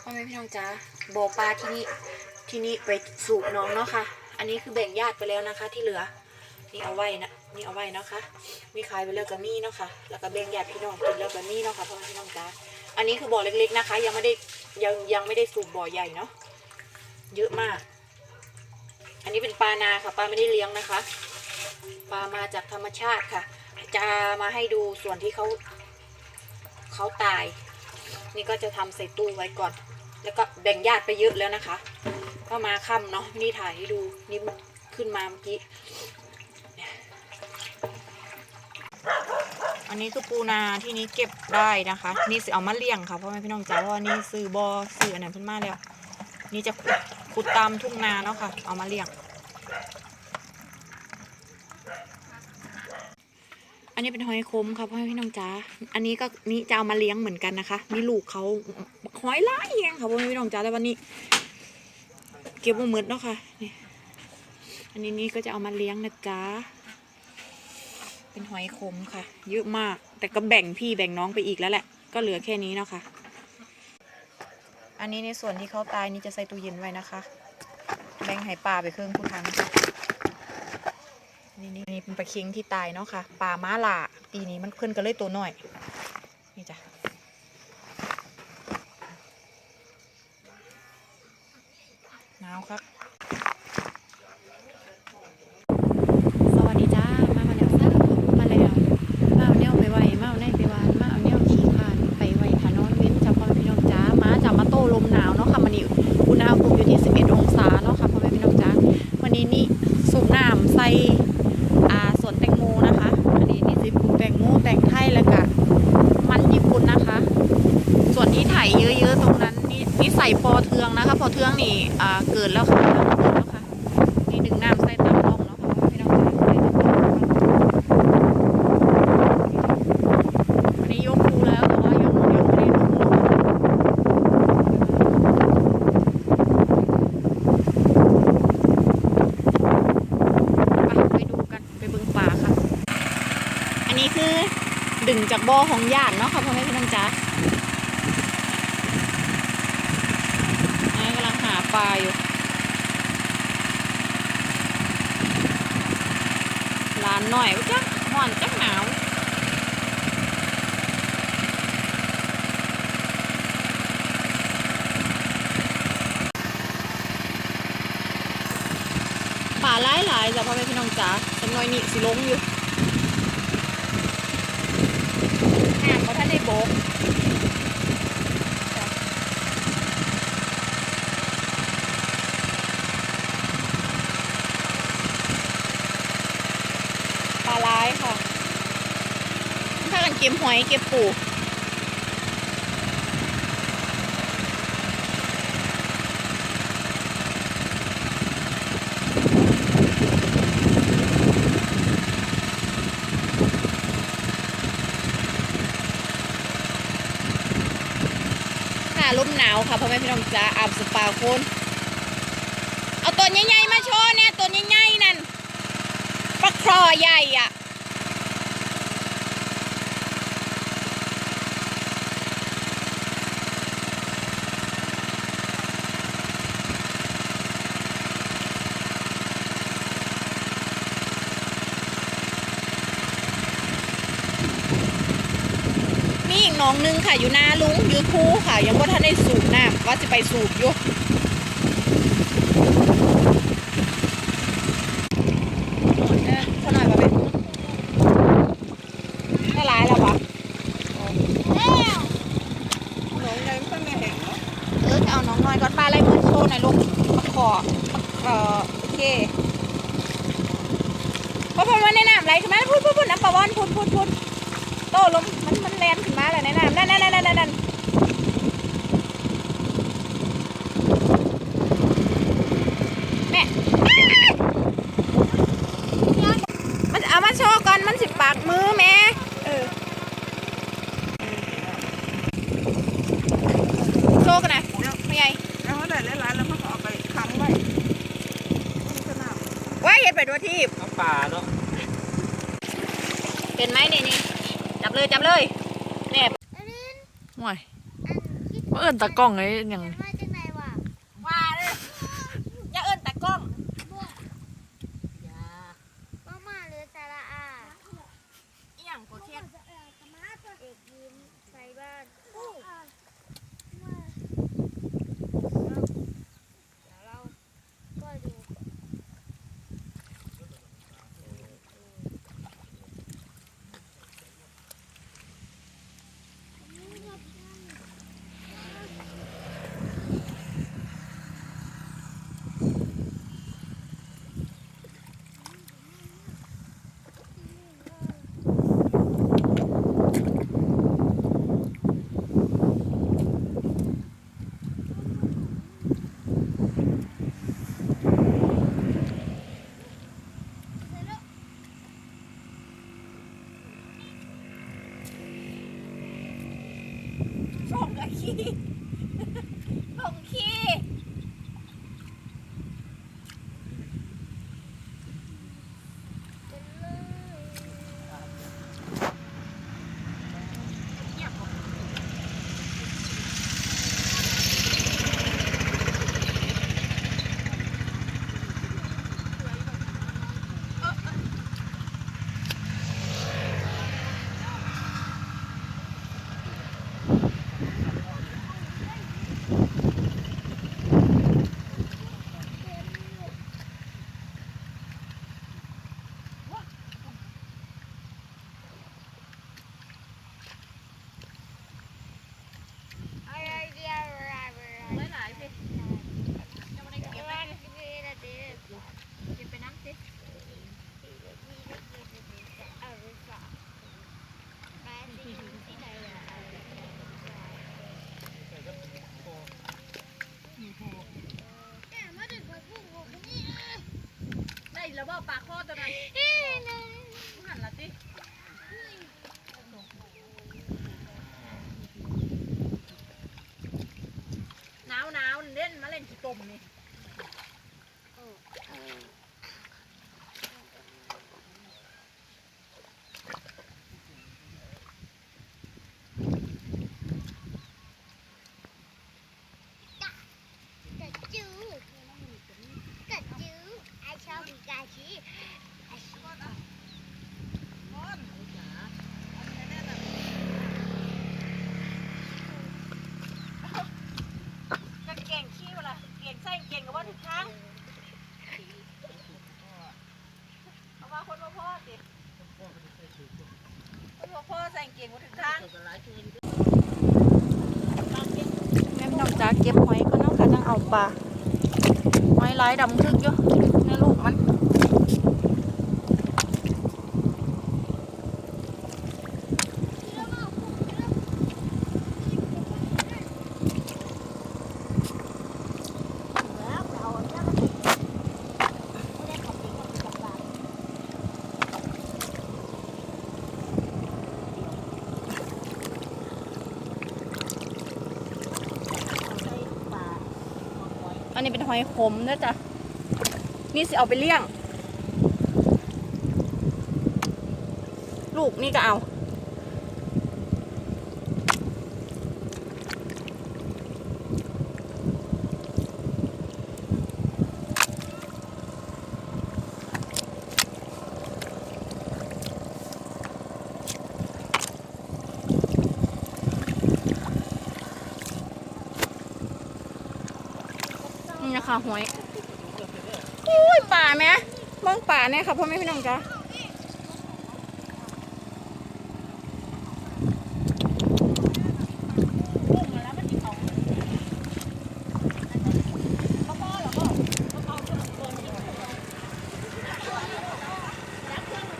พ่อแม่พี่น้องจ้าบ่อปลาที่นี่ที่นี่ไปสูบน้องเนาะค่ะ อันนี้คือแบ่งญาติไปแล้วนะคะ ที่เหลือ นี่เอาไว้นะนี่เอาไว้นะคะมีขายไปแล้วก็มีเนาะค่ะแล้วก็แบ่งญาติพี่น้องกินแล้วก็มีเนาะค่ะพ่อแม่พี่น้องจ้าอันนี้คือบ่อเล็กๆนะคะ ยังไม่ได้ยังยังไม่ได้สูบบ่อใหญ่เนาะเยอะมาก อันนี้เป็นปลานาค่ะปลาไม่ได้เลี้ยงนะคะปลามาจากธรรมชาติค่ะ จะมาให้ดูส่วนที่เขาเขาตาย นี่ก็จะทำใส่ตู้ไว้ก่อน แล้วก็แบ่งญาติไปเยอะแล้วนะคะ ก็มาค่ำเนาะนี่ถ่ายให้ดูนี่ขึ้นมาเมื่อกี้อันนี้คือปูนาที่นี้เก็บได้นะคะ นี่สิเอามาเลี้ยงค่ะพ่อแม่พี่น้องจ๋าเพราะว่านี่ซื้อบอซื้ออันนั้นเพิ่นมาแล้ว นี่จะขุดขุดตามทุ่งนาเนาะค่ะ เอามาเลี้ยง นนี้เป็นหอยคมค่ะพ่อแม่พี่น้องจ๋า อันนี้ก็นี่จะเอามาเลี้ยงเหมือนกันนะคะ มีลูกเขาหอยล่ายเองค่ะพ่อแม่พี่น้องจ๋าแต่วันนี้ เก็บมาหมดเนาะค่ะนี่อันนี้นี่ก็จะเอามาเลี้ยงนะจ๊ะ เป็นหอยคมค่ะ เยอะมาก แต่ก็แบ่งพี่แบ่งน้องไปอีกแล้วแหละ ก็เหลือแค่นี้เนาะค่ะ อันนี้ในส่วนที่เขาตายนี่จะใส่ตู้เย็นไว้นะคะ แบ่งให้ปลาไปเครึ่องผู้ทั้ง นี่นี่นี่เป็นปลาเค็งที่ตายเนาะค่ะปลาม้าลาปีนี้มันขึ้นกันเลยตัวน่อย นี่จ้ะหนาวครับสวัสดีจ้า มามาแล้วจ้ามาแล้วมาเอาแนวไปไว้มาเอาแนวไปวานมาเอาแนวขี่คานไปไว้ทานอนเว้นจากพ่อแม่พี่น้องจ้ามาจากมาโต้ลมหนาวเนาะค่ะมันนี่อุณหภูมิอยู่ที่ 11 องศาเนาะค่ะพ่อแม่พี่น้องจ้าวันนี้นี่สูบน้ำใส่อ่าสวนแตงโมนะคะ อันนี้นี่ สิปลูกแตงโมแตงไทยแล้วก็มันญี่ปุ่นนะคะ ส่วนที่ไถเยอะๆตรงนั้นนี่นี่ใส่ปอเทืองนะคะ ปอเทืองนี่เกิดแล้วค่ะเกิดแล้วค่ะนี่ดึงน้ำใส่ตามร่องเนาะค่ะพี่น้องจ๋าใส่ตามร่องอันนี้ยกคูแล้วแต่ว่ายังยังไม่ได้ลงเนาะไปไปดูกันไปเบิ่งปลาค่ะ อันนี้คือ ดึงจากบ่อของญาติเนาะค่ะพ่อแม่พี่น้องจ๋ากำลังหาปลาอยู่ร้านหน่อยว่าจักห่อนจักหนาวป่าหลายหลายๆจ้ะพ่อแม่พี่น้องจ๋าจำนวนนี่สิลงอยู่ห่างก็ท่าน ได้โบกปลาร้ายค่ะ ถ้ากันเก็บหอยเก็บปูค่ะลมหนาว ค่ะพ่อแม่พี่น้องจ้าอาบสปาโคนเอาตัวใหญ่ๆมาโชว์เนี่ยตัวใหญ่ๆนั่นปลาครอใหญ่อะ มี อีกหน้องนึงค่ะอยู่หน้าลุงอยูคูค่ะ ยังว่าท่านได้สูบน้ำว่าจะไปสูบอยู่หมดเด้อเท่าไหร่ปะเป็นเท่าไรแล้ววะน้องยังตั้งแต่แห่งเนาะเออจะเอาน้องน้อยก่อนปลาอะไรมือโชว์หน่อยลูกมาขอเออโอเคพอพอมาในน้ำไหลขึ้นมาพูดพูดพูดน้ำปลาวอนพูดพูดพูด โตลมมันมันแลนขึ้นมาเลยในน้ำนั่นนั่นนั่นนั่นนั่นแม่มันเอามาโชว์ก่อนมันสิปากมือแม่เออโชว์กันหน่อยไม่ใหญ่แล้วเขาได้หลายๆแล้วเขาก็เอาไปค้ำไว้ที่ามว้ายเห็นไปดูที่น้ำป่าเนาะเห็นไหมนี่นี่ เลยจับเลยเนี่ยห่วยคิดว่าเอิ้นตากล้องไอ้หยังมาจากไหน บ่ปาข้อตัวนั้นหันละสิหนาวหนาวเล่นมาเล่นขี้ตมนี่ กัดจูกัดจูไอชอบมีกาชีไอชอบ จะเก่งขี้วะล่ะเก่งใส่เก่งกับว่าทุกครั้งเอามาคนมาพ่อสิคนมาพ่อใส่เก่งกว่าทุกครั้ง แม่น้องจ๋าเก็บหอยก็น้องค่ะจังเอาปลาหอยลายดำทึกอยู่ในลูกมัน อั นนี้เป็นหอยขมนะจ๊ะ นี่สิเอาไปเลี้ยง ลูกนี่ก็เอา คะหอยอุ้ยป่าไหมมองป่าเนี่ยค่ะพ่อแม่พี่น้องจ้า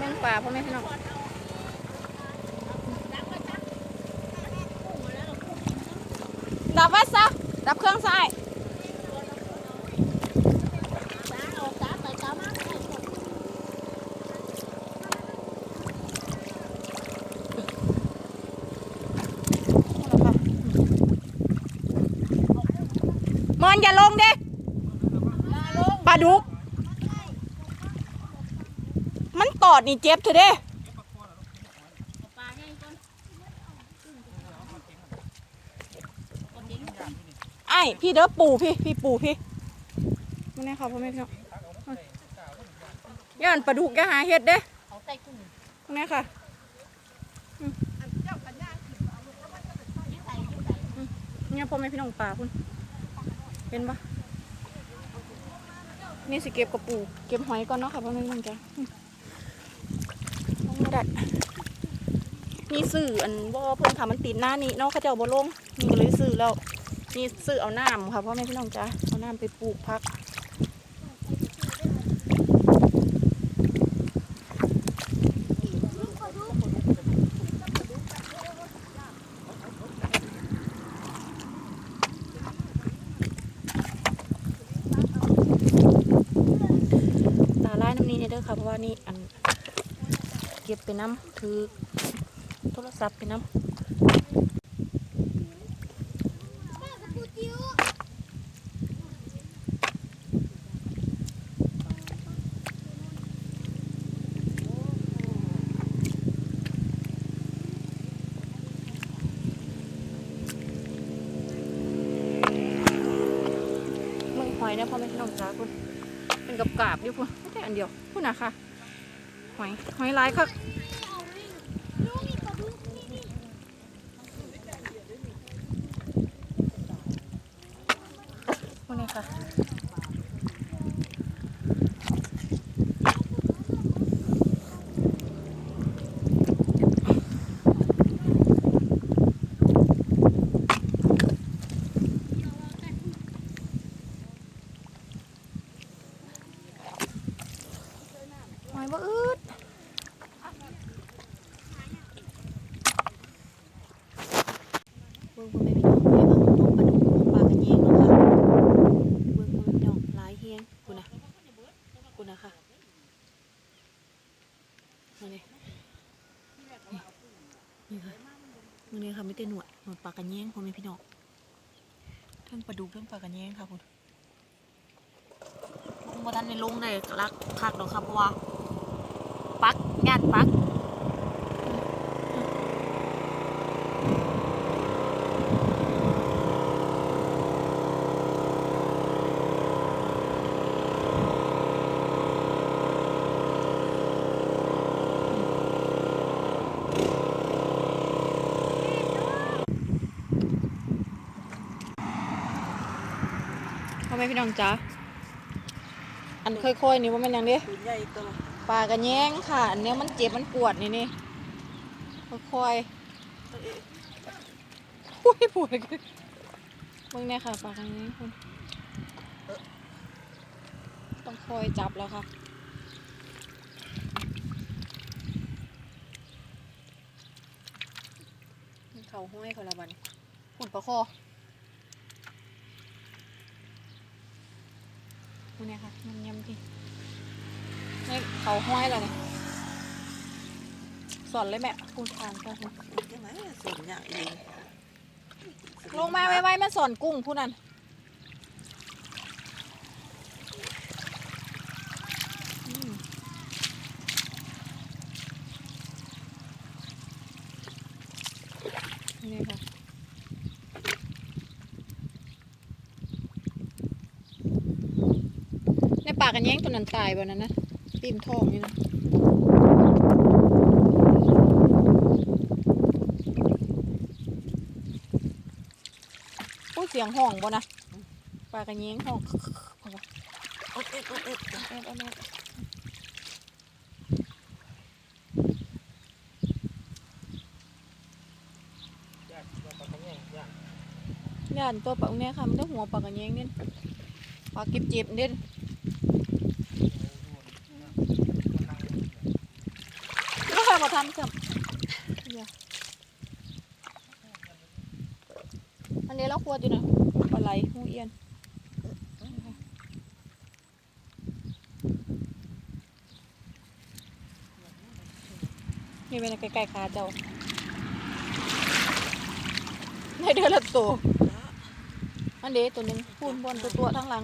มองป่าพ่อแม่พี่น้องดับไว้ซะดับเครื่องใส่อนอย่าลงเด้ป ลาดุก มันตอดนี่เจ็บเถอะเด้ไอ้พี่เด้อปู่พี่ พี่ปู่พี่มาเนี่ยค่ะพ่อแม่พี่น้องย่านปลาดุกอย่าหาเห็ดเด้เขาใส่กุ้งมาเนี่ยค่ะเจ้ากันย่างขึ้นเอาลูกแล้วมันจะเป็นไฟใส่ใส่เนี่ยพ่อแม่พี่น้องป่าคุณเห็นปะ นี่สิเก็บกระปู เก็บหอยก่อนเนาะค่ะพ่อแม่พี่น้องจ้ะไม่ได้นี่สื่ออันบ่เพิ่นค่ะมันติดหน้านี่เนาะข้าเจ้าบ่ลงนี่ก็เลยสื่อแล้วนี่สื่อเอาน้ำค่ะพ่อแม่พี่น้องจ้ะเอาน้ำไปปลูกพัก ตาไล่น้ำนี้ เด้อค่ะเพราะว่านี่อันเก็บไปน้ำถือโทรศัพท์ไปน้ำมึงหอยเนี่ยพ่อแม่พี่น้องจ้าคุณเป็นกับกาบๆอยู่คุณไม่ใช่อันเดียว พูดนะค่ะหอยหอยลายค่ะ ลูกนี่ปลาดุกนี่นี่ คุณนี่ค่ะหอยบ่อืดเบิ่งพ่อแม่พี่น้องไปเบิ่งมองปลาดุกมองปลากระเยงเนาะค่ะ เบิ่งพ่อแม่พี่น้องหลายเฮียงคุณนะคุณนะค่ะมาเลยนี่นี่ค่ะมือ นี้ค่ะไม่ได้หนวดหนวดปลากระแยงพ่อแม่พี่น้องเพิ่งปลาดุกเพิ่งปลากระแยงค่ะคุณลงบนนั้นในลงได้รักคักดอกค่ะเพราะว่าปักงานปัก แม่พี่น้องจ้าอันค่อยๆนี่ว่ามันหยังเด้ปืนใหญ่ตัวละปลากระแยงค่ะ อันเนี้ยมันเจ็บมันปวดนี่นี่ค่อยๆอุ้ยปวดเลยเบิ่งเนี่ยค่ะปลากระแยงคุณต้องคอยจับแล้วค่ะมันเขาห้อยเขาละบันหุ่นปลาคอ คุณเนี่ยค่ะยำยำพี่นี่เขาห้อยแล้วเนี่ยสอนเลยแม่คุณทานกันยังไงส่วนอย่างเองลงมาไว้ๆมาสอนกุ้งผู้นั้นอืมนี่ค่ะในปา กกันแย้งตัวนั้นตายบ่นั้นนะตีมทองนี่นะพูดเสียงห้องบ่นะปลากันแย้งห้องเอาวะโอ๊ะเอ๊ะโอ๊ะเอ๊ะเอาเอาเอาเอาย่านตัวปลาเนี้ยค่ะมันได้หัวปลากกันแย้งเนี่ยปลากเก็บเจ็บเด่นแซ้ำกับเดี๋ยวอันนี้เราควรอยู่นะปลาไหลหูเอียนนี่เป็นใกล้ๆขาเจ้าในเดือนละตัวอันเดตัวหนึงพูนบนตัวตัวทั้งหลัง